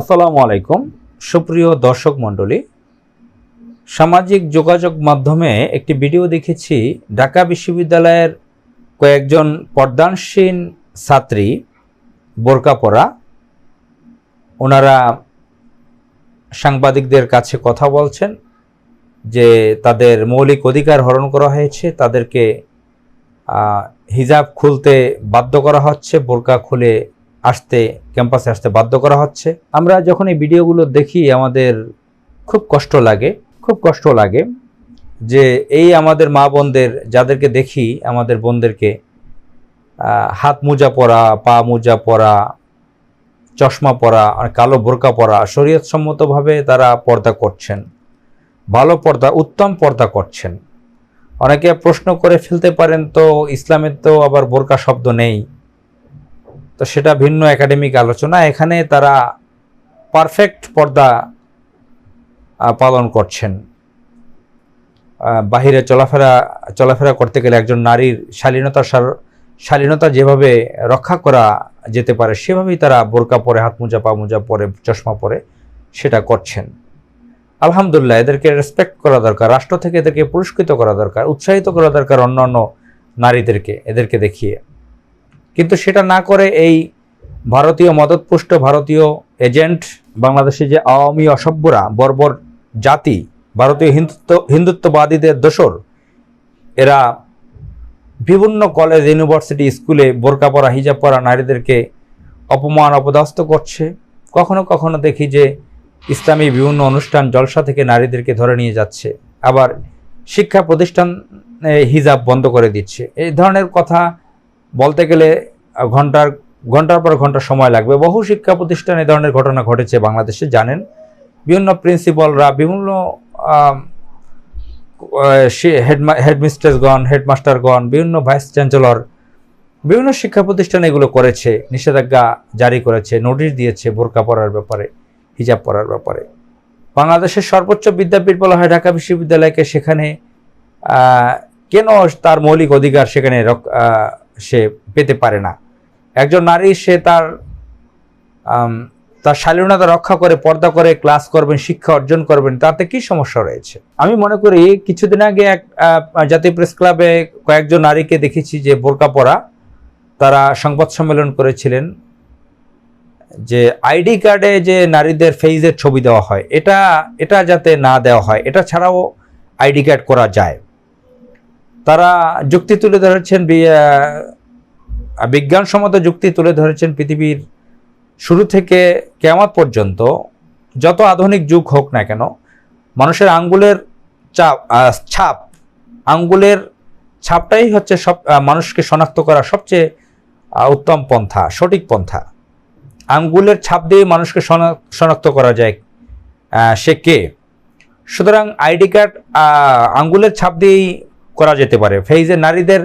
আসসালামু আলাইকুম। সুপ্রিয় দর্শক মণ্ডলী, সামাজিক যোগাযোগ মাধ্যমে একটি ভিডিও দেখেছি। ঢাকা বিশ্ববিদ্যালয়ের কয়েকজন পর্দানসীন ছাত্রী বোরকা পরা ওনারা সাংবাদিকদের কাছে কথা বলছেন যে তাদের মৌলিক অধিকার হরণ করা হয়েছে, তাদেরকে হিজাব খুলতে বাধ্য করা হচ্ছে, বোরকা খুলে আসতে ক্যাম্পাসে আসতে বাধ্য করা হচ্ছে। আমরা যখন এই ভিডিওগুলো দেখি, আমাদের খুব কষ্ট লাগে, খুব কষ্ট লাগে যে এই আমাদের মা বোনদের, যাদেরকে দেখি, আমাদের বোনদেরকে হাত মোজা পরা, পা মোজা পরা, চশমা পরা, আর কালো বোরকা পরা শরীয়তসম্মতভাবে তারা পর্দা করছেন। ভালো পর্দা, উত্তম পর্দা করছেন। অনেকে প্রশ্ন করে ফেলতে পারেন, তো ইসলামের তো আবার বোরকা শব্দ নেই। তো সেটা ভিন্ন একাডেমিক আলোচনা। এখানে তারা পারফেক্ট পর্দা পালন করছেন। বাহিরে চলাফেরা চলাফেরা করতে গেলে একজন নারীর শালীনতা শালীনতা যেভাবে রক্ষা করা যেতে পারে, সেভাবেই তারা বোরকা পরে, হাত মোজা, পা মোজা পরে, চশমা পরে সেটা করছেন। আলহামদুলিল্লাহ, এদেরকে রেসপেক্ট করা দরকার, রাষ্ট্র থেকে এদেরকে পুরস্কৃত করা দরকার, উৎসাহিত করা দরকার অন্যান্য নারীদেরকে, এদেরকে দেখিয়ে। কিন্তু সেটা না করে এই ভারতীয় মদতপুষ্ট ভারতীয় এজেন্ট বাংলাদেশে যে আওয়ামী অসভ্যরা, বর্বর জাতি, ভারতীয় হিন্দুত্ব, হিন্দুত্ববাদীদের দোসর এরা বিভিন্ন কলেজ ইউনিভার্সিটি স্কুলে বোরকা পরা হিজাব পরা নারীদেরকে অপমান, অপদস্থ করছে। কখনো কখনো দেখি যে ইসলামী বিভিন্ন অনুষ্ঠান জলসা থেকে নারীদেরকে ধরে নিয়ে যাচ্ছে। আবার শিক্ষা প্রতিষ্ঠান হিজাব বন্ধ করে দিচ্ছে। এই ধরনের কথা বলতে গেলে, ঘণ্টার ঘণ্টার পর ঘণ্টা সময় লাগবে। বহু শিক্ষা প্রতিষ্ঠান এই ধরনের ঘটনা ঘটেছে বাংলাদেশে, জানেন। বিভিন্ন প্রিন্সিপালরা, বিভিন্ন হেডমিস্ট্রেসগণ, হেডমাস্টারগণ, বিভিন্ন ভাইস চ্যান্সেলর, বিভিন্ন শিক্ষা প্রতিষ্ঠান এগুলো করেছে, নিষেধাজ্ঞা জারি করেছে, নোটিশ দিয়েছে বোরকা পরার ব্যাপারে, হিজাব পরার ব্যাপারে। বাংলাদেশের সর্বোচ্চ বিদ্যাপীঠ বলা হয় ঢাকা বিশ্ববিদ্যালয়কে, সেখানে কেন তার মৌলিক অধিকার সেখানে পেতে পারে না। একজন নারী, সে তার তার শালীনতা রক্ষা করে, পর্দা করে, ক্লাস করবেন, শিক্ষা অর্জন করবেন, তাতে কি সমস্যা রয়েছে? আমি মনে করি, কিছুদিন আগে এক জাতীয় প্রেস ক্লাবে কয়েকজন নারীকে দেখেছি যে বোরকা পরা, তারা সংবাদ সম্মেলন করেছিলেন যে আইডি কার্ডে যে নারীদের ফেইজের ছবি দেওয়া হয়, এটা এটা যাতে না দেওয়া হয়, এটা ছাড়াও আইডি কার্ড করা যায়। তারা যুক্তি তুলে ধরেছেন বিজ্ঞানসম্মত যুক্তি তুলে ধরেছেন পৃথিবীর শুরু থেকে কেয়ামত পর্যন্ত, যত আধুনিক যুগ হোক না কেন, মানুষের আঙ্গুলের চাপ ছাপ, আঙ্গুলের ছাপটাই হচ্ছে সব মানুষকে শনাক্ত করা সবচেয়ে উত্তম পন্থা, সঠিক পন্থা। আঙ্গুলের ছাপ দিয়ে মানুষকে শনাক্ত করা যায় সে কে? সুতরাং আইডি কার্ড আঙ্গুলের ছাপ দিয়েই করা যেতে পারে। ফেইজের নারীদের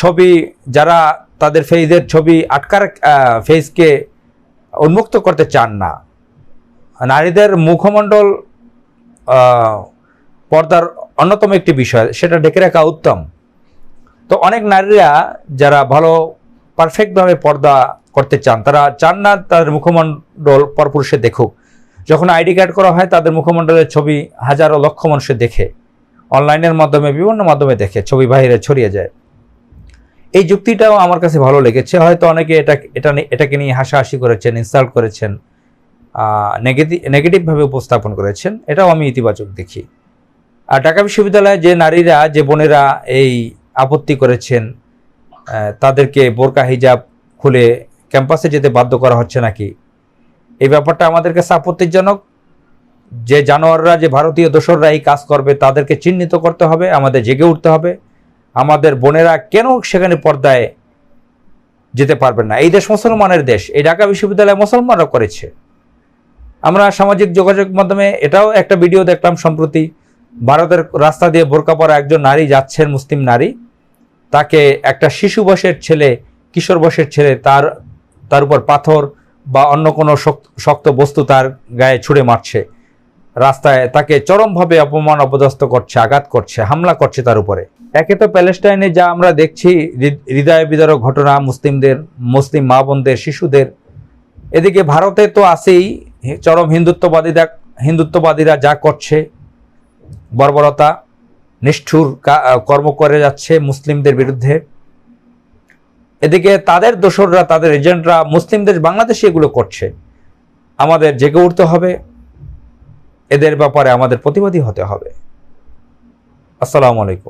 ছবি যারা তাদের ফেইজের ছবি আটকার ফেইজকে উন্মুক্ত করতে চান না। নারীদের মুখমণ্ডল পর্দার অন্যতম একটি বিষয়, সেটা ঢেকে রাখা উত্তম। তো অনেক নারীরা যারা ভালো, পারফেক্টভাবে পর্দা করতে চান, তারা চান না তাদের মুখমণ্ডল পরপুরুষে দেখুক। যখন আইডি কার্ড করা হয়, তাদের মুখমণ্ডলের ছবি হাজারো লক্ষ মানুষে দেখে। অনলাইনের মাধ্যমে, বিভিন্ন মাধ্যমে দেখে ছবি বাইরে ছড়িয়ে যায়। এই যুক্তিটাও আমার কাছে ভালো লেগেছে। হয়তো অনেকে এটা এটা এটাকে নিয়ে হাসাহাসি করেছেন ইনসাল্ট করেছেন নেগেটিভ নেগেটিভভাবে উপস্থাপন করেছেন। এটাও আমি ইতিবাচক দেখি। আর ঢাকা বিশ্ববিদ্যালয়ে যে নারীরা, যে বোনেরা এই আপত্তি করেছেন তাদেরকে বোরকা, হিজাব খুলে ক্যাম্পাসে যেতে বাধ্য করা হচ্ছে নাকি? এই ব্যাপারটা আমাদের কাছে আপত্তিজনক। যে জানোয়াররা, যে ভারতীয় দোসররা এই কাজ করবে, তাদেরকে চিহ্নিত করতে হবে, আমাদের জেগে উঠতে হবে। আমাদের বোনেরা কেন সেখানে পর্দায় যেতে পারবেন না? এই দেশ মুসলমানের দেশ। এই ঢাকা বিশ্ববিদ্যালয় মুসলমানরা করেছে। আমরা সামাজিক যোগাযোগ মাধ্যমে এটাও একটা ভিডিও দেখলাম সম্প্রতি। ভারতের রাস্তা দিয়ে বোরকা পরা একজন নারী, যাচ্ছেন মুসলিম নারী। তাকে একটা শিশু বয়সের ছেলে, কিশোর বয়সের ছেলে, তার তার উপর পাথর বা অন্য কোনো শক্ত শক্ত বস্তু তার গায়ে ছুঁড়ে মারছে। রাস্তায় তাকে চরমভাবে অপমান, অপদস্থ করছে, আঘাত করছে, হামলা করছে তার উপরে। একে তো প্যালেস্টাইনে যা আমরা দেখছি হৃদয় বিদারক ঘটনা, মুসলিমদের, মুসলিম মা বোনদের, শিশুদের। এদিকে ভারতে তো আছেই চরম হিন্দুত্ববাদীরা হিন্দুত্ববাদীরা যা করছে, বর্বরতা, নিষ্ঠুর কর্ম করে যাচ্ছে মুসলিমদের বিরুদ্ধে। এদিকে তাদের দোসররা, তাদের এজেন্টরা, মুসলিমদের বাংলাদেশে এগুলো করছে। আমাদের জেগে উঠতে হবে। এদের ব্যাপারে আমাদের প্রতিবাদী হতে হবে। আসসালামু আলাইকুম।